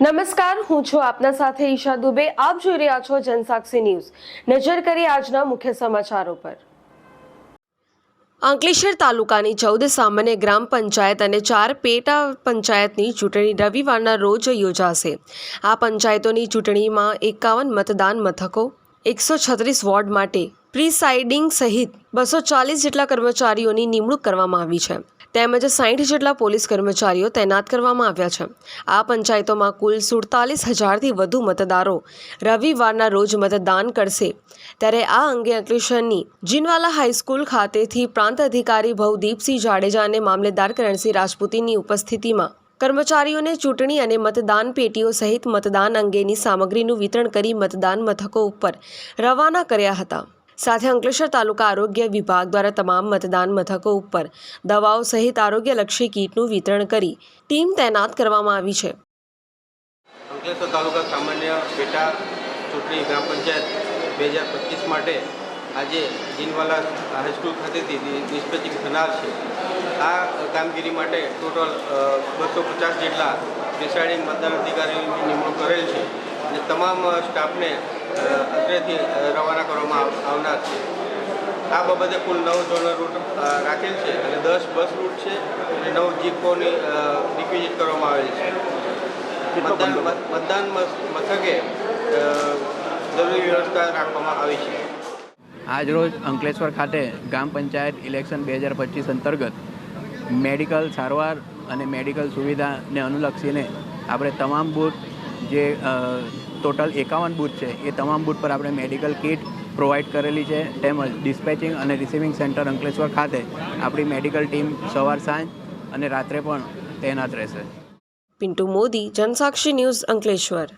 નમસ્કાર, હું છું આપના સાથે ઈશા દુબે. આપ જોઈ રહ્યા છો જનસાક્ષી ન્યૂઝ. નજર કરી આજના મુખ્ય સમાચારો પર. અંકલેશ્વર તાલુકાની ચૌદ સામાન્ય ગ્રામ પંચાયત અને ચાર પેટા પંચાયતની ચૂંટણી રવિવારના રોજ યોજાશે. આ પંચાયતોની ચૂંટણીમાં એકાવન મતદાન મથકો, એકસો છત્રીસ વોર્ડ માટે પ્રિસાઇડિંગ સહિત બસો ચાલીસ જેટલા કર્મચારીઓની નિમણૂક કરવામાં આવી છે. તેમજ સાઠ જેટલા પોલીસ કર્મચારીઓ તૈનાત કરવામાં આવ્યા છે. આ પંચાયતોમાં કુલ સુડતાલીસ હજારથી વધુ મતદારો રવિવારના રોજ મતદાન કરશે. ત્યારે આ અંગે અંકલેશ્વરની જીનવાલા હાઈસ્કૂલ ખાતેથી પ્રાંત અધિકારી ભવદીપસિંહ જાડેજા અને મામલેદાર કરણસિંહ રાજપૂતીની ઉપસ્થિતિમાં કર્મચારીઓને ચૂંટણી અને મતદાન પેટીઓ સહિત મતદાન અંગેની સામગ્રીનું વિતરણ કરી મતદાન મથકો ઉપર રવાના કર્યા હતા. સાથે અંકલેશ્વર તાલુકા આરોગ્ય વિભાગ દ્વારા તમામ મતદાન મથકો ઉપર દવાઓ સહિત આરોગ્યલક્ષી કીટનું વિતરણ કરી ટીમ તૈનાત કરવામાં આવી છે. અંકલેશ્વર તાલુકા સામાન્ય પેટા ચૂંટણી ગ્રામ પંચાયત બે હજાર પચીસ માટે આજે જીનવાલા હાઈસ્કૂલ ખાતેથી ડિસ્પેચિંગ થનાર છે. આ કામગીરી માટે ટોટલ બસો પચાસ જેટલા પ્રિસાઇડિંગ મતદાન અધિકારીઓની નિમણૂક કરેલ છે. તમામ સ્ટાફને અત્રેથી રવાના કરવામાં આવનાર છે. આ બાબતે કુલ નવ ઝોનલ રૂટ રાખેલ છે અને દસ બસ રૂટ છે અને નવ જીપોની રિક્વિઝિટ કરવામાં આવેલ છે. મતદાન મતદાન મથકે જરૂરી વ્યવસ્થા રાખવામાં આવી છે. આજરોજ અંકલેશ્વર ખાતે ગ્રામ પંચાયત ઇલેક્શન બે હજાર પચીસ અંતર્ગત મેડિકલ સારવાર અને મેડિકલ સુવિધાને અનુલક્ષીને આપણે તમામ બૂથ જે ટોટલ એકાવન બૂથ છે, એ તમામ બૂથ પર આપણે મેડિકલ કિટ પ્રોવાઈડ કરેલી છે, તેમજ ડિસ્પેચિંગ અને રિસીવિંગ સેન્ટર અંકલેશ્વર ખાતે આપણી મેડિકલ ટીમ સવાર સાંજ અને રાત્રે પણ તૈનાત રહેશે. પિન્ટુ મોદી, જનસાક્ષી ન્યૂઝ અંકલેશ્વર.